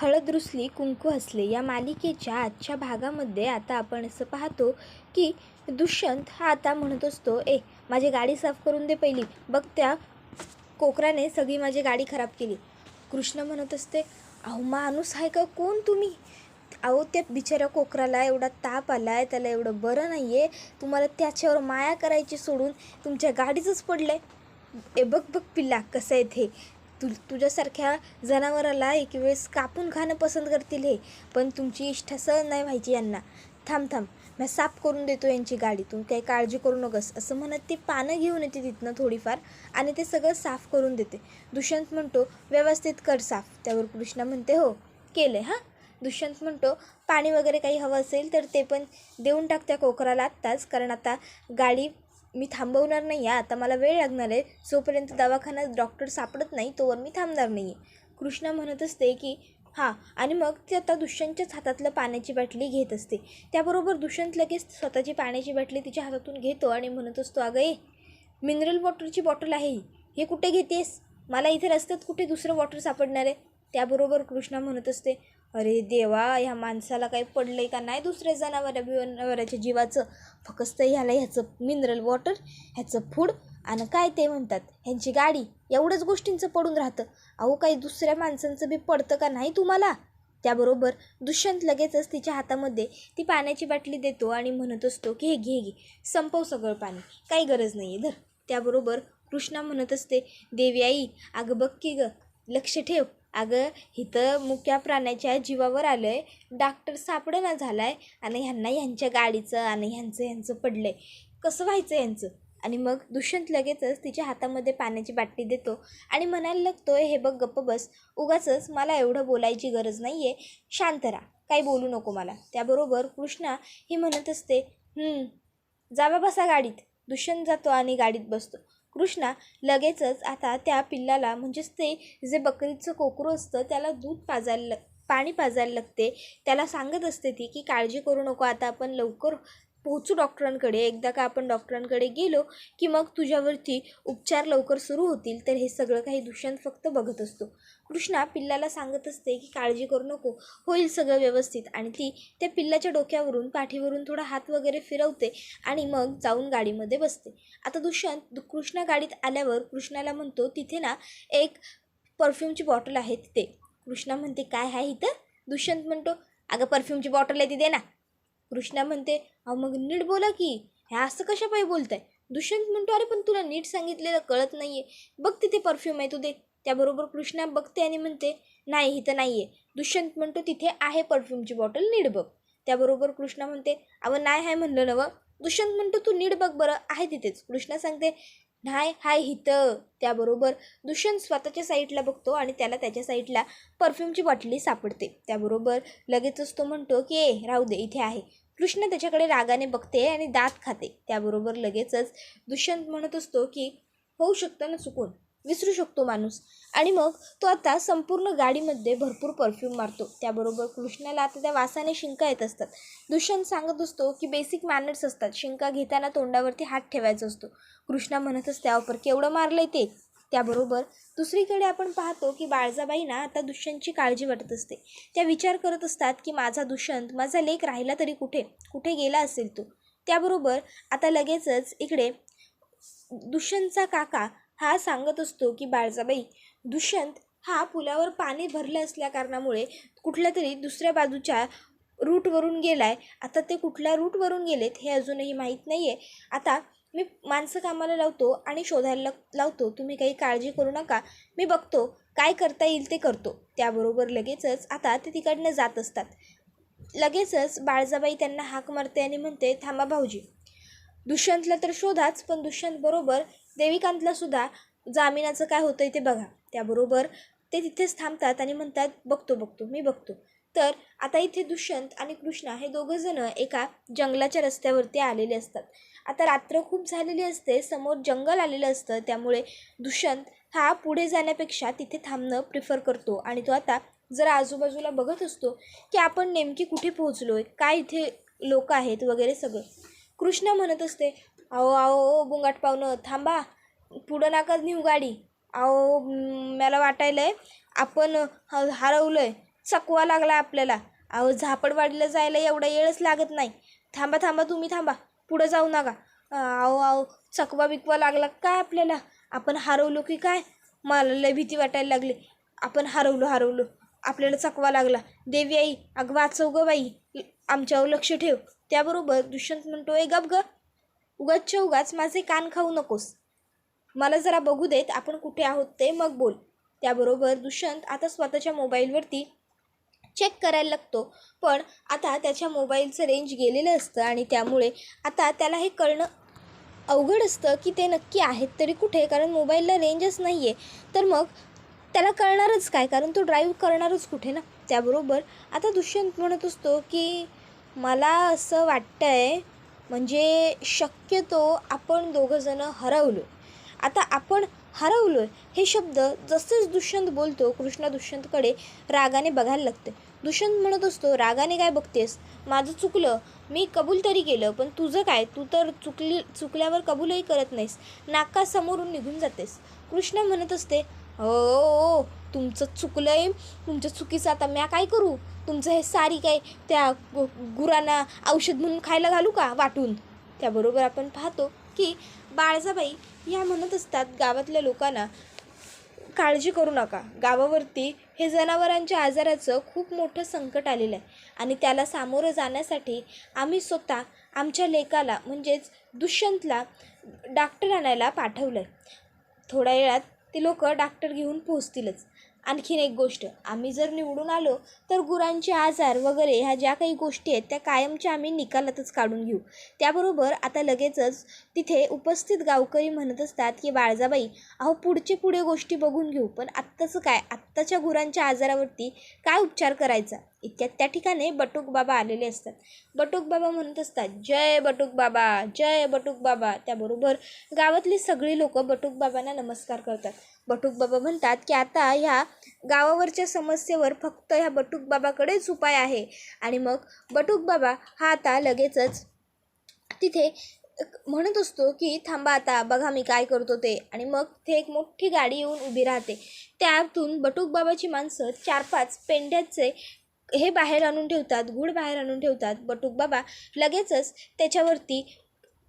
हळद रुसली कुंकू हसले या मालिकेच्या आजच्या भागामध्ये आता आपण असं पाहतो की दुष्यंत हा आता म्हणत असतो ए माझी गाडी साफ करून दे पहिली. बघ त्या कोकराने सगळी माझी गाडी खराब केली. कृष्ण म्हणत असते अहो माणूस आहे का कोण तुम्ही? अहो त्या बिचाऱ्या कोकराला एवढा ताप आला आहे त्याला एवढं बरं नाही आहे तुम्हाला त्याच्यावर माया करायची सोडून तुमच्या गाडीचंच पडलं आहे ए बघ बघ पिल्ला कसं आहे ते. तु तुझ्यासारख्या जनावराला एक वेळेस कापून खाणं पसंत करतील हे. पण तुमची इष्ठा सहन नाही व्हायची यांना. थांब थांब. मी साफ करून देतो यांची गाडी. तू काही काळजी करू नकोस. असं म्हणत ती पानं घेऊन येते तिथनं थोडीफार आणि ते सगळं साफ करून देते. दुष्यंत म्हणतो व्यवस्थित कर साफ. त्यावर कृष्णा म्हणते हो केलं हां. दुष्यंत म्हणतो पाणी वगैरे काही हवं असेल तर ते पण देऊन टाक त्या कोकराला आत्ताच कारण आता गाडी मी थांबवणार नाही आहे. आता मला वेळ लागणार आहे. जोपर्यंत दवाखान्यात डॉक्टर सापडत नाही तोवर मी थांबणार नाही आहे कृष्णा म्हणत असते की हां. आणि मग ती आता दुष्यंतच्याच हातातलं पाण्याची बाटली घेत असते. त्याबरोबर दुष्यंत लगेच स्वतःची पाण्याची बाटली तिच्या हातातून घेतो आणि म्हणत असतो अगं ए मिनरल वॉटरची बॉटल आहे ही. हे कुठे घेतेस? मला इथे रस्त्यात कुठे दुसरं वॉटर सापडणार आहे? त्याबरोबर कृष्णा म्हणत असते अरे देवा ह्या माणसाला काही पडलं आहे का? नाही दुसऱ्या जनावरा बिनावराच्या जीवाचं. फक्त ह्याला ह्याचं मिनरल वॉटर ह्याचं फूड आणि काय ते म्हणतात. ह्यांची गाडी एवढंच गोष्टींचं पडून राहतं. अहो काही दुसऱ्या माणसांचं बी पडतं का नाही तुम्हाला? त्याबरोबर दुष्यंत लगेचच तिच्या हातामध्ये ती पाण्याची बाटली देतो आणि म्हणत असतो की हे घे घे. संपव सगळं पाणी. काही गरज नाही आहे धर. त्याबरोबर कृष्णा म्हणत असते देवी आई अगं बघ की गं. लक्ष ठेव. अगं इथं मुक्या प्राण्याच्या जीवावर आलं आहे डॉक्टर सापडेना झाला आहे आणि ह्यांना ह्यांच्या गाडीचं आणि ह्यांचं ह्यांचं पडलं आहे कसं व्हायचं ह्यांचं? आणि मग दुष्यंत लगेचच तिच्या हातामध्ये पाण्याची बाटली देतो आणि म्हणायला लागतो हे बघ गप्प बस. उगाचच मला एवढं बोलायची गरज नाही आहे शांत राहा. काही बोलू नको मला. त्याबरोबर कृष्णा ही म्हणत असते जा जावा बसा गाडीत. दुष्यंत जातो आणि गाडीत बसतो. कृष्णा लगेचच आता त्या पिल्लाला म्हणजेच ते जे बकरीचं कोकरू असतं त्याला दूध पाजायला पाणी पाजायला लागते. त्याला सांगत असते ती की काळजी करू नको आता आपण लवकर पोहोचू डॉक्टरांकडे. एकदा का आपण डॉक्टरांकडे गेलो की मग तुझ्यावरती उपचार लवकर सुरू होतील तर हे सगळं काही दुष्यंत फक्त बघत असतो. कृष्णा पिल्लाला सांगत असते की काळजी करू नको होईल सगळं व्यवस्थित. आणि ती त्या पिल्लाच्या डोक्यावरून पाठीवरून थोडा हात वगैरे फिरवते आणि मग जाऊन गाडीमध्ये बसते. आता दुष्यंत दु- कृष्णा गाडीत आल्यावर कृष्णाला म्हणतो तिथे ना एक परफ्यूमची बॉटल आहे तिथे. कृष्णा म्हणते काय आहे इथं? दुष्यंत म्हणतो अगं परफ्यूमची बॉटल आहे ती दे ना. कृष्णा म्हणते अहो मग नीट बोला की हे असं कशा बोलत बोलताय? दुष्यंत म्हणतो अरे पण तुला नीट सांगितलेलं कळत नाही आहे बघ तिथे परफ्यूम आहे तू दे त्याबरोबर कृष्णा बघते आणि म्हणते नाही इथं नाही आहे दुष्यंत म्हणतो तिथे आहे परफ्यूमची बॉटल नीट बघ. त्याबरोबर कृष्णा म्हणते अहो नाही आहे म्हणलं नवं दुष्यंत म्हणतो तू नीट बघ बरं आहे तिथेच. कृष्णा सांगते नाही हाय हिथं त्याबरोबर दुष्यंत स्वतःच्या साईडला बघतो आणि त्याला त्याच्या साईडला परफ्यूमची बाटली सापडते. त्याबरोबर लगेचच तो म्हणतो की ए राहू दे इथे आहे. कृष्ण त्याच्याकडे रागाने बघते आणि दात खाते. त्याबरोबर लगेचच दुष्यंत म्हणत असतो की होऊ शकतं ना चुकून? विसरू शकतो माणूस. आणि मग तो आता संपूर्ण गाडीमध्ये भरपूर परफ्यूम मारतो. त्याबरोबर कृष्णाला आता त्या वासाने शिंका येत असतात. दुष्यंत सांगत असतो की बेसिक मॅनर्स असतात. शिंका घेताना तोंडावरती हात ठेवायचा असतो. कृष्णा म्हणत असते अपर केवढं मारलंय ते? त्याबरोबर दुसरीकडे आपण पाहतो की बाळजाबाईंना आता दुष्यंतची काळजी वाटत असते. त्या विचार करत असतात की माझा दुष्यंत माझा लेक राहिला तरी कुठे? कुठे गेला असेल तो? त्याबरोबर आता लगेचच इकडे दुष्यंतचा काका हा सांगत असतो की बाळजाबाई दुष्यंत हा पुलावर पाणी भरलं असल्या कारणामुळे कुठल्या तरी दुसऱ्या बाजूच्या रूटवरून गेला आहे आता ते कुठल्या रूटवरून गेलेत हे अजूनही माहीत नाही आहे आता मी माणसं कामाला लावतो आणि शोधायला लावतो. तुम्ही काही काळजी करू नका. मी बघतो काय करता येईल ते करतो. त्याबरोबर लगेचच आता ते तिकडनं जात असतात. लगेचच बाळजाबाई त्यांना हाक मारते आणि म्हणते थांबा भाऊजी. दुष्यंतला तर शोधाच पण दुष्यंत बरोबर देविकांतला सुद्धा जामिनाचं काय होतं ते बघा. त्याबरोबर ते तिथेच थांबतात आणि म्हणतात बघतो बघतो मी बघतो. तर आता इथे दुष्यंत आणि कृष्णा हे दोघंजणं एका जंगलाच्या रस्त्यावरती आलेले असतात. आता रात्र खूप झालेली असते समोर जंगल आलेलं असतं त्यामुळे दुष्यंत हा पुढे जाण्यापेक्षा तिथे थांबणं प्रिफर करतो. आणि तो आता जरा आजूबाजूला बघत असतो की आपण नेमकी कुठे पोहोचलो आहे काय इथे लोक आहेत वगैरे सगळं. कृष्णा म्हणत असते अहो अहो बुंगाट पाहुणं थांबा पुढं नाका नेऊ गाडी. अहो मला वाटायलं आहे आपण ह हरवलं आहे चकवा लागला आपल्याला. अहो झापडवाडीला जायला एवढा वेळच लागत नाही. थांबा थांबा तुम्ही थांबा. पुढं जाऊ नका. अहो अहो चकवा बिकवा लागला काय आपल्याला? आपण हरवलो की काय? मला लय भीती वाटायला लागली. आपण हरवलो हरवलो. आपल्याला चकवा लागला. देवी आई अगं वाचव ग बाई. आमच्यावर लक्ष ठेव. त्याबरोबर दुष्यंत म्हणतो ए गप ग. उगाचच्या उगाच माझे कान खाऊ नकोस. मला जरा बघू देत आपण कुठे आहोत ते मग बोल. त्याबरोबर दुष्यंत आता स्वतःच्या मोबाईलवरती चेक करायला लागतो. पण आता त्याच्या मोबाईलचं रेंज गेलेलं असतं आणि त्यामुळे आता त्याला हे कळणं अवघड असतं की ते नक्की आहेत तरी कुठे? कारण मोबाईलला रेंजच नाही आहे तर मग त्याला कळणारच काय? कारण तो ड्राईव्ह करणारच कुठे ना? त्याबरोबर आता दुष्यंत म्हणत असतो की मला असं वाटतं आहे म्हणजे शक्यतो आपण दोघंजणं हरवलो. आता आपण हरवलो हे शब्द जसेच दुष्यंत बोलतो कृष्ण दुष्यंतकडे रागाने बघायला लागते. दुष्यंत म्हणत असतो रागाने काय बघतेस? माझं चुकलं. मी कबूल तरी केलं पण तुझं काय? तू तर चुकली चुकल्यावर कबूलही करत नाहीस. नाका समोरून निघून जातेस. कृष्ण म्हणत असते हो, हो तुमचं चुकलं आहे तुमच्या चुकीचं आता म्या काय करू? तुमचं हे सारी काय त्या गुरांना औषध म्हणून खायला घालू का? वाटून. त्याबरोबर आपण पाहतो की बाळजाबाई ह्या म्हणत असतात गावातल्या लोकांना काळजी करू नका. गावावरती हे जनावरांच्या आजाराचं खूप मोठं संकट आलेलं आहे. आणि त्याला सामोरं जाण्यासाठी आम्ही स्वतः आमच्या लेकाला म्हणजेच दुष्यंतला डॉक्टर आणायला पाठवलं आहे थोड्या वेळात ते लोक डॉक्टर घेऊन पोहोचतीलच. आणखीन एक गोष्ट. आम्ही जर निवडून आलो तर गुरांचे आजार वगैरे ह्या ज्या काही गोष्टी आहेत त्या कायमच्या आम्ही निकालातच काढून घेऊ. त्याबरोबर आता लगेचच तिथे उपस्थित गावकरी म्हणत असतात की बाळजाबाई अहो पुढचे पुढे गोष्टी बघून घेऊ पण आत्ताचं काय? आत्ताच्या गुरांच्या आजारावरती काय उपचार करायचा? इतक्यात त्या ठिकाणी बटूक बाबा आलेले असतात. बटूक बाबा म्हणत असतात जय बटूक बाबा जय बटूक बाबा. त्याबरोबर गावातली सगळी लोक बटूक बाबांना नमस्कार करतात. बटूक बाबा म्हणतात की आता ह्या गावावरच्या समस्येवर फक्त ह्या बटूक बाबाकडेच उपाय आहे. आणि मग बटूक बाबा हा आता लगेचच तिथे म्हणत असतो की थांबा आता बघा मी काय करतो ते. आणि मग ते एक मोठी गाडी येऊन उभी राहते. त्यातून बटूक बाबाची माणसं चार पाच पेंड्याचे हे बाहेर आणून ठेवतात गुळ बाहेर आणून ठेवतात. बटूक बाबा लगेचच त्याच्यावरती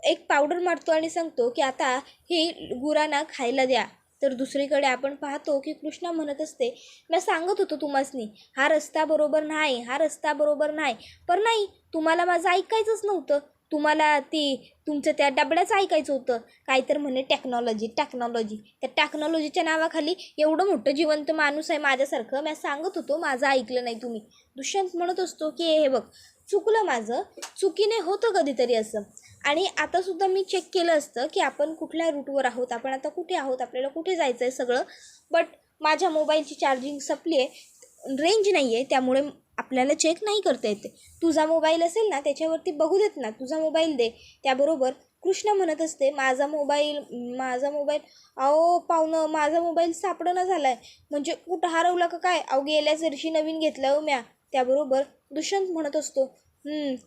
एक पावडर मारतो आणि सांगतो की आता ही गुरांना खायला द्या. तर दुसरीकडे आपण पाहतो की कृष्णा म्हणत असते मी सांगत होतो तुम्हासनी हा रस्ता बरोबर नाही हा रस्ता बरोबर नाही. पण नाही तुम्हाला माझं ऐकायचंच नव्हतं. तुम्हाला ती तुमचं त्या डबड्याचं ऐकायचं होतं. काय तर म्हणे टेक्नॉलॉजी टेक्नॉलॉजी. त्या टेक्नॉलॉजीच्या नावाखाली एवढं मोठं जिवंत माणूस आहे माझ्यासारखं. मी सांगत होतो माझं ऐकलं नाही तुम्ही. दुष्यंत म्हणत असतो की हे बघ चुकलं माझं. चुकीने होतं कधीतरी असं. आणि आतासुद्धा मी चेक केलं असतं की आपण कुठल्या रूटवर आहोत. आपण आता कुठे आहोत? आपल्याला कुठे जायचं आहे सगळं? बट माझ्या मोबाईलची चार्जिंग संपली आहे रेंज नाही आहे त्यामुळे आपल्याला चेक नाही करता येते. तुझा मोबाईल असेल ना त्याच्यावरती बघू देत ना तुझा मोबाईल दे. त्याबरोबर कृष्ण म्हणत असते माझा मोबाईल माझा मोबाईल अहो पाहुणं माझा मोबाईल सापडणं झाला आहे म्हणजे कुठं हरवला का काय? अहो गेल्याच वर्षी नवीन घेतला हो म्या. त्याबरोबर दुष्यंत म्हणत असतो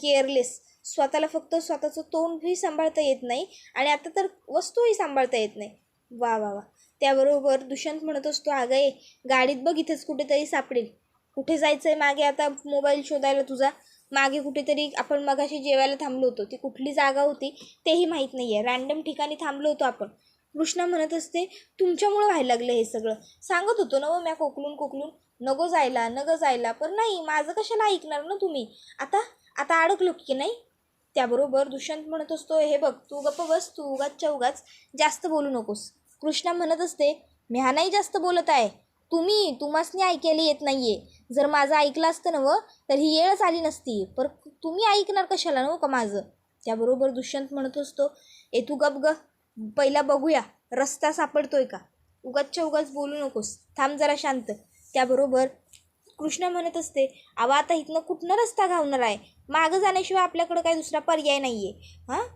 केअरलेस स्वतःला फक्त स्वतःचं तोंडही सांभाळता येत नाही आणि आता तर वस्तूही सांभाळता येत नाही. वा वा वा. त्याबरोबर दुष्यंत म्हणत असतो अगं गाडीत बघ इथंच कुठेतरी सापडेल. कुठे जायचं आहे मागे? आता मोबाईल शोधायला तुझा. मागे कुठेतरी आपण मगाशी जेवायला थांबलो होतो. ती कुठली जागा होती तेही माहीत नाही आहे रॅन्डम ठिकाणी थांबलो होतो आपण. कृष्णा म्हणत असते तुमच्यामुळं व्हायला लागलं हे सगळं. सांगत होतो ना व म्या कोकलून कोकलून नको जायला नगं जायला. पण नाही माझं कशाला ऐकणार ना तुम्ही? आता आता अडकलो की नाही? त्याबरोबर दुष्यंत म्हणत असतो हे बघ तू गप्प बस तू उगाचच्या उगाच जास्त बोलू नकोस. कृष्णा म्हणत असते मी हा नाही जास्त बोलत आहे. तुम्ही तुम्हासनी ऐकायला येत नाही आहे जर माझं ऐकलं असतं ना व तर ही येळच आली नसती. पर तुम्ही ऐकणार कशाला नव का माझं? त्याबरोबर दुष्यंत म्हणत असतो ए तू गप ग पहिला बघूया रस्ता सापडतोय का? उगाचच्या उगाच बोलू नकोस थांब जरा शांत. त्याबरोबर कृष्ण म्हणत असते आवा आता इथनं कुठनं रस्ता घावणार आहे? मागं जाण्याशिवाय आपल्याकडं काही दुसरा पर्याय नाही आहे हां?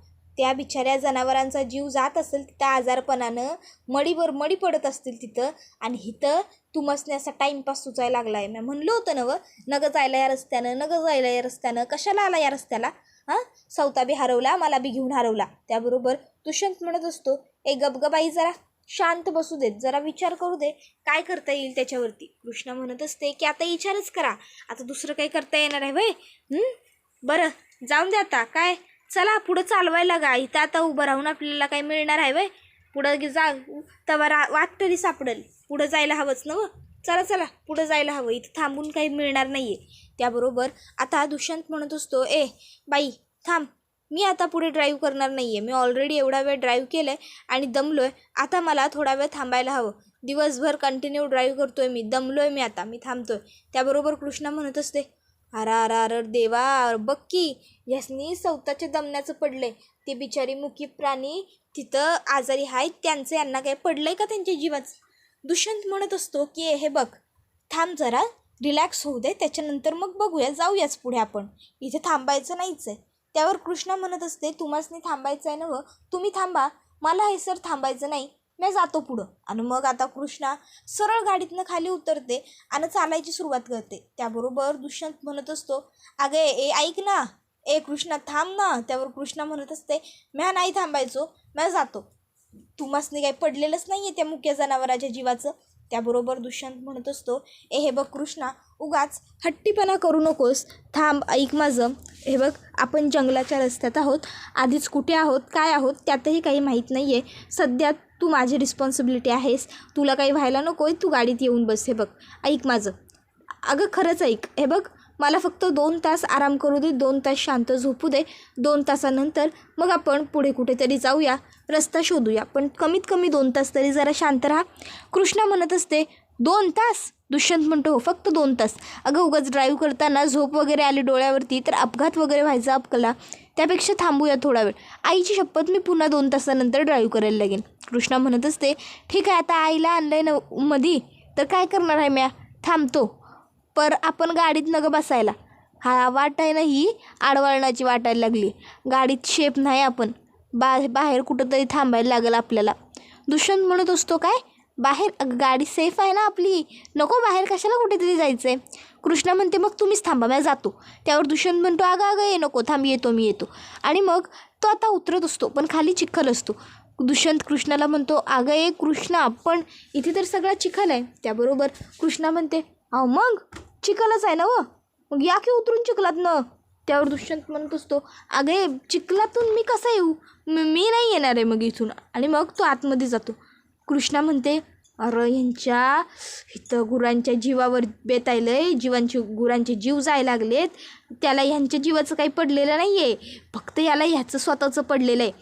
त्या बिचाऱ्या जनावरांचा जीव जात असेल तिथं आजारपणानं मडीवर मडी पडत असतील तिथं आणि इथं तुमसने असा टाईमपास सुचायला लागला आहे मी म्हणलं होतं ना व नगं जायला या रस्त्यानं नगं जायला या रस्त्यानं कशाला आला या रस्त्याला? हां? सौता बी हरवला मला बी घेऊन हरवला. त्याबरोबर दुष्यंत म्हणत असतो ए गबगबाई जरा शांत बसू देत जरा विचार करू दे काय करता येईल त्याच्यावरती? कृष्णा म्हणत असते की आता विचारच करा. आता दुसरं काही करता येणार आहे वय बरं जाऊन दे आता. काय? चला पुढं चालवायला गा. इथं आता उभं राहून आपल्याला काय मिळणार आहे वय? पुढं जा. तवा रा वाट तरी सापडेल. पुढं जायला हवंच ना व? चला चला पुढं जायला हवं. इथं थांबून काही मिळणार नाही आहे त्याबरोबर आता दुष्यंत म्हणत असतो ए बाई थांब. मी आता पुढे ड्राईव्ह करणार नाही आहे मी ऑलरेडी एवढा वेळ ड्राईव्ह केलं आहे आणि दमलो आहे आता मला थोडा वेळ थांबायला हवं. दिवसभर कंटिन्यू ड्राईव्ह करतो आहे मी. दमलो आहे मी आता. मी थांबतो आहे त्याबरोबर कृष्णा म्हणत असते अरा अरा अर देवा बघ की यासनी स्वतःच्या दमण्याचं पडलंय. ते बिचारी मुकी प्राणी तिथं आजारी आहेत त्यांचं यांना काय पडलंय का त्यांच्या जीवाचं? दुष्यंत म्हणत असतो की हे बघ थांब जरा रिलॅक्स होऊ दे त्याच्यानंतर मग बघूया जाऊयाच पुढे आपण. इथे थांबायचं नाहीच आहे त्यावर कृष्णा म्हणत असते तुम्हासनी थांबायचं आहे ना व तुम्ही थांबा. मला हे सर थांबायचं नाही मी जातो पुढं. आणि मग आता कृष्णा सरळ गाडीतनं खाली उतरते आणि चालायची सुरुवात करते. त्याबरोबर दुष्यंत म्हणत असतो अगे ए ऐक ना. ए कृष्णा थांब ना. त्यावर कृष्णा म्हणत असते म्या नाही थांबायचो म्या जातो. तुम्हासनी काही पडलेलंच नाही आहे त्या मुक्या जनावराच्या जीवाचं? त्याबरोबर दुष्यंत म्हणत असतो ए हे बघ कृष्णा उगाच हट्टीपणा करू नकोस. थांब ऐक माझं. हे बघ आपण जंगलाच्या रस्त्यात आहोत. आधीच कुठे आहोत काय आहोत त्यातही काही माहीत नाही आहे सध्या तू माझी रिस्पॉन्सिबिलिटी आहेस. तुला काही व्हायला नको आहे तू गाडीत येऊन बस. हे बघ ऐक माझं. अगं खरंच ऐक. हे बघ मला फक्त दोन तास आराम करू दे दोन तास शांत झोपू दे. दोन तासानंतर मग आपण पुढे कुठेतरी जाऊया. रस्ता शोधूया. पण कमीत कमी दोन तास तरी जरा शांत राहा. कृष्णा म्हणत असते दोन तास? दुष्यंत म्हणतो हो फक्त दोन तास. अगं उगाच ड्राईव्ह करताना झोप वगैरे आली डोळ्यावरती तर अपघात वगैरे व्हायचा अपकला त्यापेक्षा थांबूया थोडा वेळ. आईची शपथ मी पुन्हा दोन तासानंतर ड्राईव्ह करायला लागेल कृष्णा म्हणत असते ठीक आहे आता आईला आणलंय न मधी तर काय करणार आहे म्या? थांबतो. पर आपण गाडीत नग बसायला. हा वाट आहे ना ही? आडवळणाची वाटायला लागली. गाडीत शेप नाही आपण. बा बाहेर कुठंतरी थांबायला लागेल आपल्याला. दुष्यंत म्हणत असतो काय? बाहेर गाडी सेफ आहे ना आपली? नको बाहेर कशाला कुठेतरी जायचं आहे कृष्णा म्हणते मग तुम्हीच थांबा मी जातो. त्यावर दुष्यंत म्हणतो अगं अगं ये नको थांब येतो मी येतो. आणि मग तो आता उतरत असतो पण खाली चिखल असतो. दुष्यंत कृष्णाला म्हणतो अगं ये कृष्णा पण इथे तर सगळा चिखल आहे. त्याबरोबर कृष्णा म्हणते अहो मग? चिखलच आहे ना व? मग या की उतरून चिखलात न त्यावर दुष्यंत म्हणत असतो अगे चिखलातून मी कसा येऊ? मी नाही येणार आहे मग इथून. आणि मग तो आतमध्ये जातो. कृष्णा म्हणते अरे यांच्या इथं गुरांच्या जीवावर बेतायलं आहे जीवांचे गुरांचे जीव जाय लागलेत. त्याला ह्यांच्या जीवाचं काही पडलेलं नाही आहे फक्त याला ह्याचं स्वतःचं पडलेलं आहे.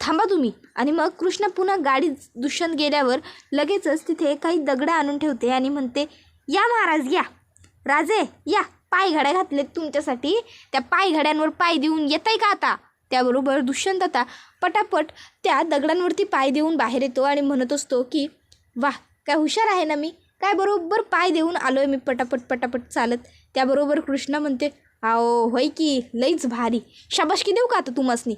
थांबा तुम्ही. आणि मग कृष्ण पुन्हा गाडी दुष्यंत गेल्यावर लगेचच तिथे काही दगडं आणून ठेवते आणि म्हणते या महाराज या. राजे या. पायघड्या घातलेत तुमच्यासाठी. त्या पायघड्यांवर पाय देऊन येत आहे का आता? त्याबरोबर दुष्यंत आता पटापट त्या दगडांवरती पाय देऊन बाहेर येतो आणि म्हणत असतो की वाह काय हुशार आहे ना मी? काय बरोबर पाय देऊन आलो आहे मी पटापट पटापट चालत. त्याबरोबर कृष्णा म्हणते आओ होय की लईच भारी. शाबाशकी देऊ का आता तुम्हासनी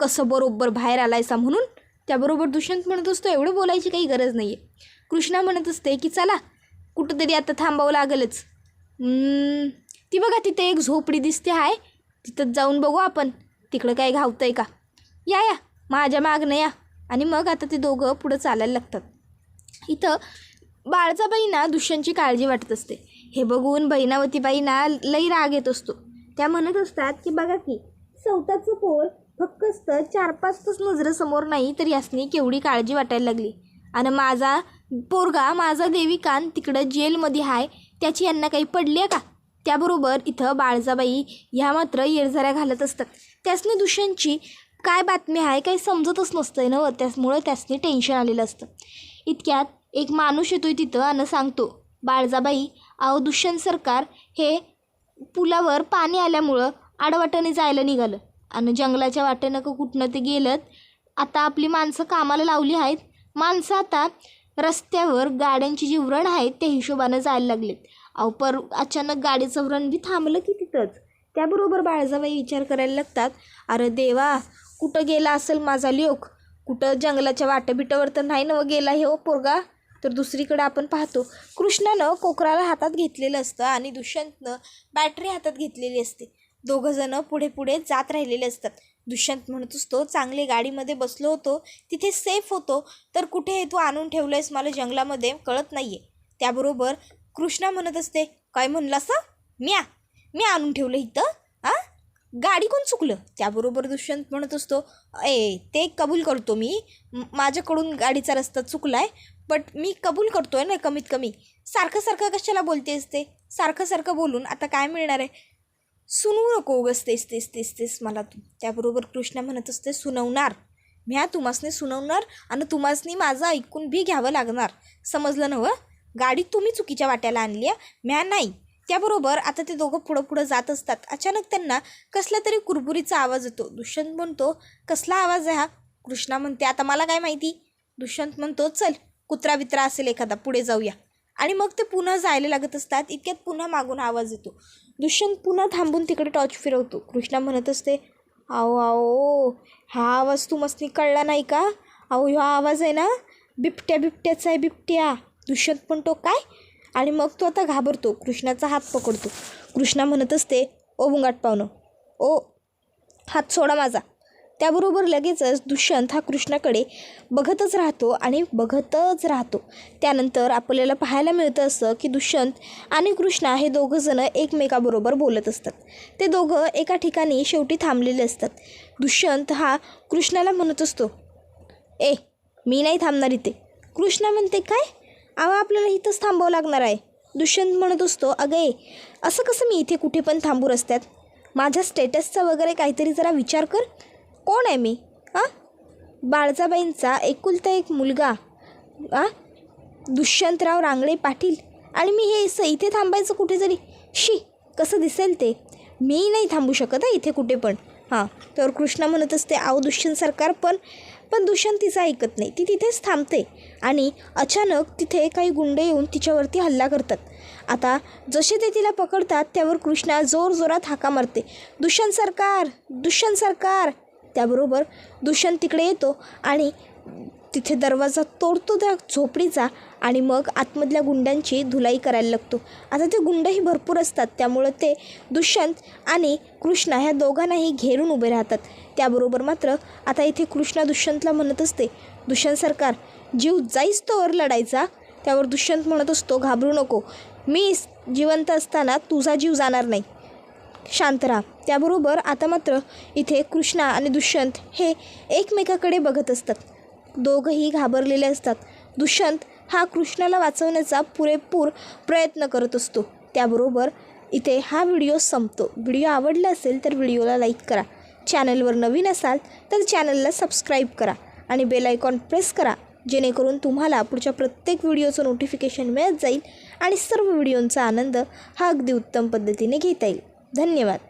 कसं बरोबर बाहेर आलायसा म्हणून? त्याबरोबर दुष्यंत म्हणत असतो एवढं बोलायची काही गरज नाही आहे कृष्णा म्हणत असते की चला कुठंतरी आता थांबावं लागेलच. ती बघा तिथे एक झोपडी दिसते आहे तिथं जाऊन बघू आपण. तिकडं काय घावतंय का? या या. माझ्या मागणं या. आणि मग आता ते दोघं पुढं चालायला लागतात. इथं बाळजाबाईंना दुष्यंतची काळजी वाटत असते. हे बघून बहिणावतीबाईंना लई राग येत असतो. त्या म्हणत असतात की बघा की सवताचं पोर फक्त चार पाच तास नजरेसमोर नाही तर यासनी केवढी काळजी वाटायला लागली. आणि माझा पोरगा माझा देविकान तिकडं जेलमध्ये आहे त्याची यांना काही पडली आहे का? त्याबरोबर इथं बाळजाबाई ह्या मात्र येरझाऱ्या घालत असतात. त्यासनी दुष्यंतची काय बातमी आहे काही समजतच नसतं ना त्यामुळं त्यासनी टेन्शन आलेलं असतं. इतक्यात एक माणूस येतोय तिथं आणि सांगतो बाळजाबाई अहो दुष्यंत सरकार हे पुलावर पाणी आल्यामुळं आडवाटाने जायला निघालं. आणि जंगलाच्या वाटेनं का कुठनं ते गेलं आता आपली माणसं कामाला लावली आहेत. माणसं आता रस्त्यावर गाड्यांची जी व्रण आहेत त्या हिशोबानं जायला लागलेत. अहो पर अचानक गाडीचं व्रण बी थांबलं की तिथंच. त्याबरोबर बाळजाबाई विचार करायला लागतात अरे देवा कुठं गेला असेल माझा लोक? कुठं जंगलाच्या वाटबिटावर तर नाही न गेला हे हो पोरगा? तर दुसरीकडे आपण पाहतो कृष्णानं कोकराला हातात घेतलेलं असतं आणि दुष्यंतनं बॅटरी हातात घेतलेली असते. दोघंजणं पुढे पुढे जात राहिलेले असतात. दुष्यंत म्हणत असतो चांगले गाडीमध्ये बसलो होतो तिथे सेफ होतो तर कुठे हे तू आणून ठेवलं आहेस मला जंगलामध्ये कळत नाही आहे त्याबरोबर कृष्णा म्हणत असते काय म्हणलास असं म्या मी आणून ठेवलं इथं आ गाडी कोण चुकलं? त्याबरोबर दुष्यंत म्हणत असतो ए ते कबूल करतो मी. माझ्याकडून गाडीचा रस्ता चुकला आहे बट मी कबूल करतो आहे ना कमीत कमी सारखं सारखं कशाला बोलते ते? सारखं सारखं बोलून आता काय मिळणार आहे? सुनवू नको उगस तेच तेच तेच तेच मला तू. त्याबरोबर कृष्णा म्हणत असते सुनवणार. म्या तुम्हासने सुनवणार आणि तुम्हासनी माझं ऐकून बी घ्यावं लागणार. समजलं नवं गाडी तुम्ही चुकीच्या वाट्याला आणली आहे म्या नाही. त्याबरोबर आता ते दोघं पुढं पुढं जात असतात. अचानक त्यांना कसला तरी कुरबुरीचा आवाज येतो. दुष्यंत म्हणतो कसला आवाज आहे हा? कृष्णा म्हणते आता मला काय माहिती? दुष्यंत म्हणतो चल कुत्रा बित्रा असेल एखादा पुढे जाऊया. आणि मग ते पुन्हा जायला लागत असतात. इतक्यात पुन्हा मागून आवाज येतो. दुष्यंत पुन्हा थांबून तिकडे टॉर्च फिरवतो. कृष्णा म्हणत असते आओ आओ हा आवाज तू मस्ती कळला नाही का? अहो हा आवाज आहे ना? बिबट्या बिबट्याचा आहे बिबट्या. दुष्यंत म्हणतो काय? आणि मग तो आता घाबरतो. कृष्णाचा हात पकडतो. कृष्णा म्हणत असते ओ बुंगाट पाहुणं ओ हात सोडा माझा. त्याबरोबर लगेचच दुष्यंत हा कृष्णाकडे बघतच राहतो आणि बघतच राहतो. त्यानंतर आपल्याला पाहायला मिळतं असं की दुष्यंत आणि कृष्णा हे दोघंजणं एकमेकाबरोबर बोलत असतात. ते दोघं एका ठिकाणी शेवटी थांबलेले असतात. दुष्यंत हा कृष्णाला म्हणत असतो ए मी नाही थांबणार इथे. कृष्णा म्हणते काय? अहो आपल्याला इथंच थांबावं लागणार आहे. दुष्यंत म्हणत असतो अगं ए असं कसं मी इथे कुठे पण थांबू रस्त्यात? माझ्या स्टेटसचा वगैरे काहीतरी जरा विचार कर. कोण आहे मी? हां बाळजाबाईंचा एकुलता एक मुलगा. आ? दुष्यंतराव रांगडे पाटील. आणि मी हे असं इथे थांबायचं कुठे जरी शी कसं दिसेल ते? मी नाही थांबू शकत आहे इथे कुठे पण. हां तर कृष्णा म्हणत असते आहो दुष्यंत सरकार पण पण दुष्यंत तिचं ऐकत नाही. ती तिथेच थांबते आणि अचानक तिथे काही गुंड येऊन तिच्यावरती हल्ला करतात. आता जसे ते तिला पकडतात त्यावर कृष्णा जोर जोरात हाका मारते. दुष्यंत सरकार दुष्यंत सरकार. त्याबरोबर दुष्यंत तिकडे येतो आणि तिथे दरवाजा तोडतो त्या झोपडीचा आणि मग आतमधल्या गुंड्यांची धुलाई करायला लागतो. आता ते गुंडही भरपूर असतात त्यामुळं ते दुष्यंत आणि कृष्णा ह्या दोघांनाही घेरून उभे राहतात. त्याबरोबर मात्र आता इथे कृष्णा दुष्यंतला म्हणत असते दुष्यंत सरकार जीव जाईस तोवर लढायचा. त्यावर दुष्यंत म्हणत असतो घाबरू नको मी जिवंत असताना तुझा जीव जाणार नाही. शांत राहा. त्याबरोबर आता मात्र इथे कृष्णा आणि दुष्यंत हे एकमेकाकडे बघत असतात. दोघंही घाबरलेले असतात. दुष्यंत हा कृष्णाला वाचवण्याचा पुरेपूर प्रयत्न करत असतो. त्याबरोबर इथे हा व्हिडिओ संपतो. व्हिडिओ आवडला असेल तर व्हिडिओला लाईक करा. चॅनलवर नवीन असाल तर चॅनलला सबस्क्राईब करा आणि बेल आयकॉन प्रेस करा जेणेकरून तुम्हाला पुढच्या प्रत्येक व्हिडिओचं नोटिफिकेशन मिळत जाईल आणि सर्व व्हिडिओंचा आनंद हा अगदी उत्तम पद्धतीने घेता येईल. धन्यवाद.